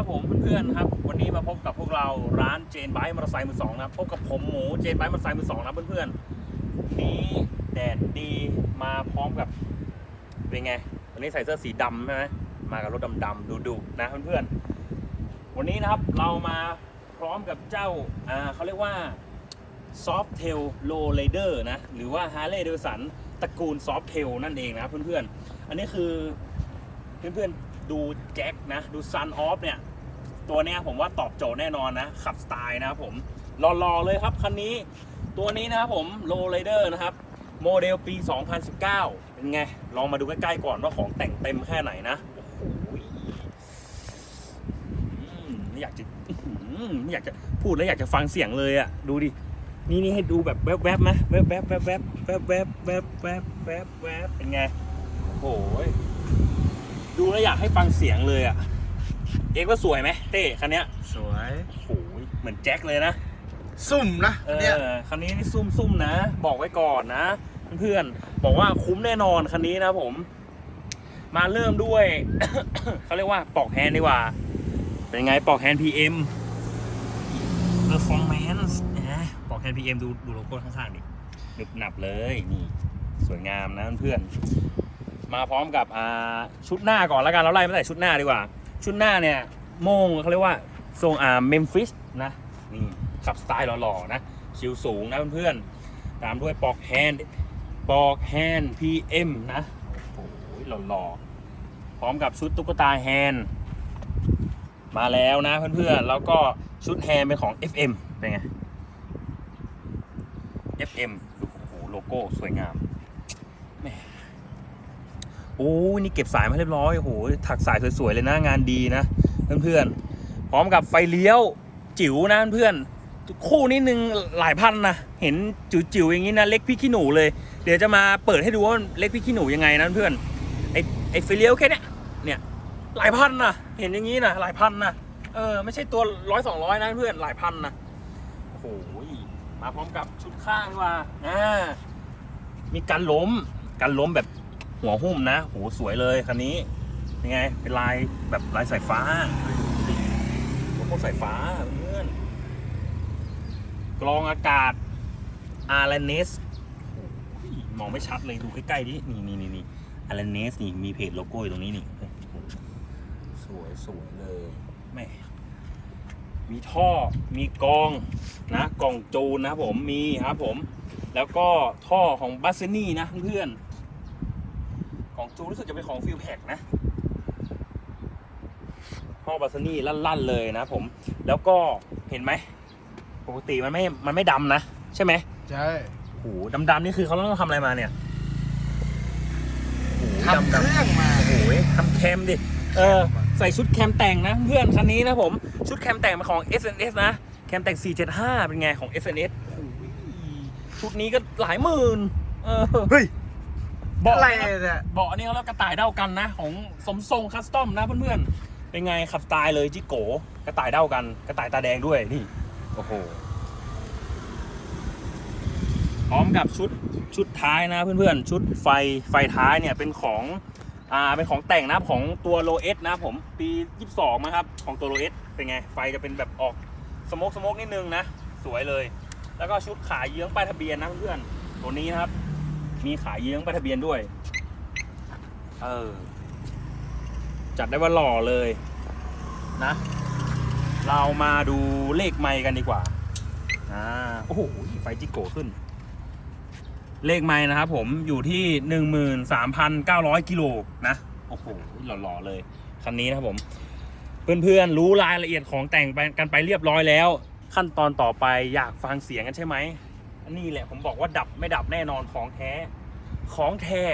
ครับผมเพื่อนๆครับ วันนี้มาพบกับพวกเราร้านเจนไบค์มอเตอร์ไซค์มือสองนะครับพบกับผมหมูเจนไบค์มอเตอร์ไซค์มือสองนะเพื่อนๆนี้แดดดีมาพร้อมกับเป็นไงวันนี้ใส่เสื้อสีดำใช่ไหมมากับรถดำๆดุๆนะเพื่อนๆวันนี้นะครับเรามาพร้อมกับเจ้าอ่าเขาเรียกว่า Softail Low Rider นะหรือว่า Harley Davidson ตระกูล Softail นั่นเองนะเพื่อนๆอันนี้คือเพื่อนๆดูแจ็คนะ ดู Sun Off เนี่ย ตัวเนี้ยผมว่าตอบโจทย์แน่นอนนะ ขับสไตล์นะครับผมรอๆเลยครับ คันนี้ ตัวนี้นะครับผม Low Rider นะครับ โมเดลปี 2019 เป็นไง ลองมาดูใกล้ๆก่อนว่าของแต่งเต็มแค่ไหนนะโอ้โหอืมไม่อยากจะอื้อหือไม่อยากจะพูดแล้วอยากจะฟังเสียงเลยอะดูดินี่นี่ให้ดูแบบแวบๆบไหมแวบๆแวบๆแวบๆแวบๆแวบๆแวบๆแวบๆแวบๆแวบๆเป็นไงโอ้โหยดูแล้วอยากให้ฟังเสียงเลยอะ เอ็กซ์ว่าสวยไหมเต้คันเนี้ยสวยโอ้โหยเหมือนแจ็คเลยนะซุ่มนะเอเนี่ยอคันนี้นี่ซุ่มๆนะ บอกไว้ก่อนนะ เพื่อนๆบอกว่าคุ้มแน่นอนคันนี้นะผม มาเริ่มด้วย เขาเรียกว่าปอกแฮนด์ดีกว่า เป็นไงปอกแฮนด์ PM Performance นะปอกแฮนด์ PM ดูดูโลโก้ข้างๆดิหนึบหนับเลยนี่ สวยงามนะเพื่อนๆมาพร้อมกับอ่าชุดหน้าก่อนแล้วกันเราไล่มาแต่ชุดหน้าดีกว่า ชุดหน้าเนี่ยโม่งเขาเรียกว่าทรงอ่าเมมฟิสนะนี่ขับสไตล์หล่อๆนะคิวสูงนะเพื่อนๆตามด้วยปอกแฮนด์ปอกแฮนด์ PM นะโอ้โหหล่อๆพร้อมกับชุดตุ๊กตาแฮนด์มาแล้วนะเพื่อนๆแล้วก็ชุดแฮนด์เป็นของ FM เป็นไง FM โอ้โหโลโก้สวยงาม โอ้ยนี่เก็บสายมาเรียบร้อยโอ้โหถักสายสวยๆเลยนะงานดีนะเพื่อนๆพร้อมกับไฟเลี้ยวจิ๋วนะเพื่อนๆคู่นี้หนึ่งหลายพันนะเห็นจิ๋วๆอย่างนี้นะเล็กพี่ขี้หนูเลย เดี๋ยวจะมาเปิดให้ดูว่าเล็กพี่ขี้หนูยังไงนะเพื่อนไอไอไฟเลี้ยวแค่เนี้ยเนี่ยหลายพันนะเห็นอย่างนี้นะหลายพันนะเออไม่ใช่ตัวร้อยสองร้อยนะเพื่อนหลายพันนะโอ้โหมาพร้อมกับชุดข้างว่าอ่ามีการล้มการล้มแบบ หัวหุ้มนะโหสวยเลยคันนี้ยังไง เป็นลายแบบลายสายฟ้าโลโก้สายฟ้าเพื่อนกรองอากาศอาร์เนสมองไม่ชัดเลยดูใกล้ๆดินี่นี่นี่นี่อาร์เนสนี่มีเพจโลโก้อยู่ตรงนี้นี่โหสวยสวยเลยแม่มีท่อมีกรองนะกล่องจูนนะผมมีครับผม แล้วก็ท่อของบัสเซนี่นะเพื่อน ของจูนรู้สึกจะเป็นของฟิลแพกนะท่อบัสเซนี่ลั่นๆเลยนะผม แล้วก็เห็นไหมปกติมันไม่มันไม่ดำนะใช่ไหมใช่โอ้โหดำๆนี่คือเขาต้องทำอะไรมาเนี่ยโอ้โหทำเครื่องมาโอ้โหทำแคมดิเออใส่ชุดแคมแต่งนะเพื่อนคันนี้นะผมชุดแคมแต่งมาของ SNS นะแคมแต่ง 475 เป็นไงของ SNS โอ้โหชุดนี้ก็หลายหมื่นเออ เฮ้ย เบาะอะไรนะครับเนี่ย เบาะนี่เขาเรียกกระต่ายเด้ากันนะ ของสมทรงคัสตอมนะเพื่อนๆ เป็นไงขับสไตล์เลยจิโกกระต่ายเด้ากัน กระต่ายตาแดงด้วยนี่ โอ้โห พร้อมกับชุดชุดท้ายนะเพื่อนๆ ชุดไฟไฟท้ายเนี่ยเป็นของอ่าเป็นของแต่งนะครับของตัวโลเอสนะครับผมปี 22นะครับของตัวโลเอสเป็นไง ไฟจะเป็นแบบออกสโมกสโมกนิดนึงนะ สวยเลย แล้วก็ชุดขาเยื้องป้ายทะเบียนนะเพื่อนๆตัวนี้นะครับ มีขาเยื้องป้ายทะเบียนด้วย เออ จัดได้ว่าหล่อเลย นะ เรามาดูเลขไมค์กันดีกว่า อ่า โอ้โห ไฟจิโกขึ้น เลขไม้นะครับผมอยู่ที่หนึ่งหมื่นสามพันเก้าร้อยกิโลนะ โอ้โห หล่อๆเลย คันนี้นะครับผม เพื่อนๆ รู้รายละเอียดของแต่งไปกันไปเรียบร้อยแล้ว ขั้นตอนต่อไปอยากฟังเสียงกันใช่ไหมอั นี่แหละผมบอกว่าดับไม่ดับแน่นอนของแท้ ของแท้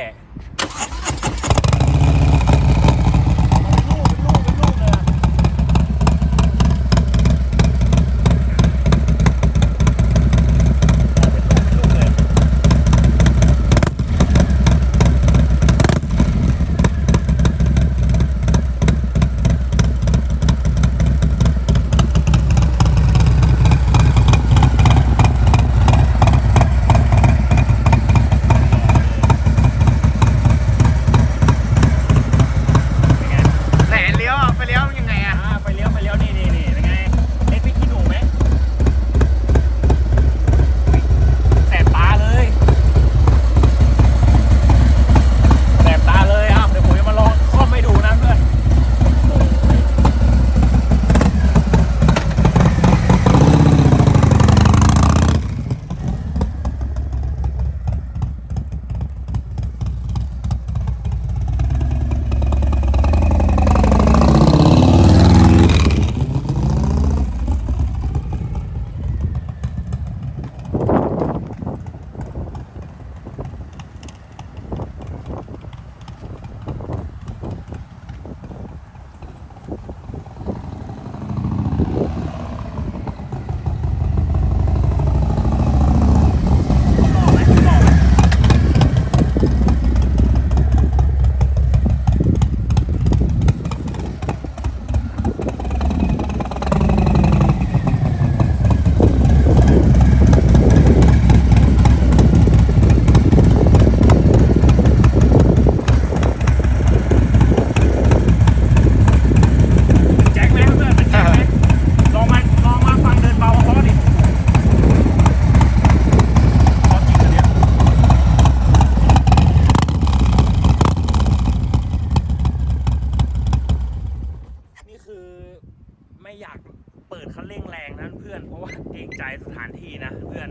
ราะว่าเกรงใจสถานที่นะเพื่อน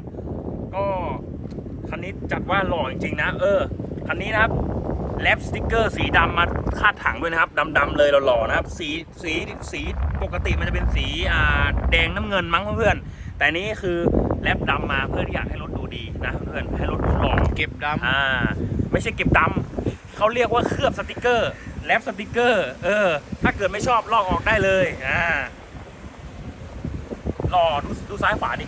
ก็คันนี้จัดว่าหล่อจริงๆนะ เออ คันนี้นะครับแลปสติกเกอร์สีดำมาคาดถังด้วยนะครับดำๆเลยหล่อๆนะครับ สีสีสีปกติมันจะเป็นสีอ่าแดงน้ำเงินมั้งเพื่อนๆแต่นี้คือแลปดำมาเพื่อที่อยากให้รถดูดีนะเพื่อนให้รถดูหล่อเก็บดอ่าไม่ใช่เก็บดำเขาเรียกว่าเคลือบสติกเกอร์แลปสติกเกอร์ เออ ถ้าเกิดไม่ชอบลอกออกได้เลยอ่า ลอดูดูซ้ายขวาดิ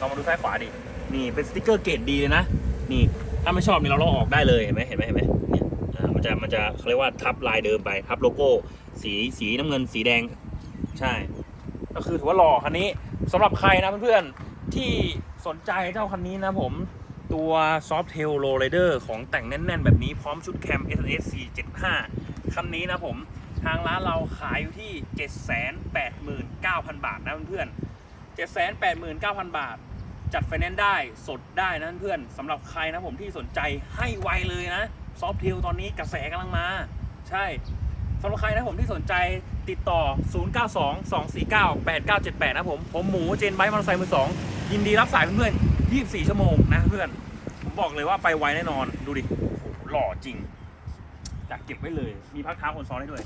ลองมาดูซ้ายขวาดินี่เป็นสติกเกอร์เกรดดีเลยนะนี่ถ้าไม่ชอบนี่เราลอกออกได้เลยเห็นไหมเห็นไหมเห็นไหมเนี่ยมันจะมันจะเขาเรียกว่าทับลายเดิมไปทับโลโก้ สีสีน้ำเงินสีแดงใช่ ก็คือถือว่าหล่อคันนี้สำหรับใครนะเพื่อนๆที่สนใจเจ้าคันนี้นะผมตัว Softail Low Rider ของแต่งแน่น ๆ แบบนี้พร้อมชุดแคม SNS 475 คันนี้นะผม ทางร้านเราขายอยู่ที่ 789,000 บาทนะเพื่อนๆ 789,000 บาท จัดไฟแนนซ์ได้สดได้นะเพื่อนสำหรับใครนะผมที่สนใจให้ไวเลยนะ Softail ตอนนี้กระแสกำลังมา ใช่สำหรับใครนะผมที่สนใจติดต่อ 0922498978 นะผม ผมหมูเจนไบค์มอเตอร์ไซค์มือสองยินดีรับสายเพื่อนๆ24 ชั่วโมงนะเพื่อน ผมบอกเลยว่าไปไวแน่นอนดูดิโอ้หหล่อจริงอยากเก็บไว้เลย มีพักเท้าคนซ้อนให้ด้วย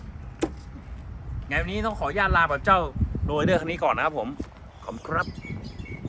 ไงวันนี้ต้องขออนุญาตลาแบบเจ้าโรยเดอร์คันนี้ก่อนนะครับผม ขอบคุณครับ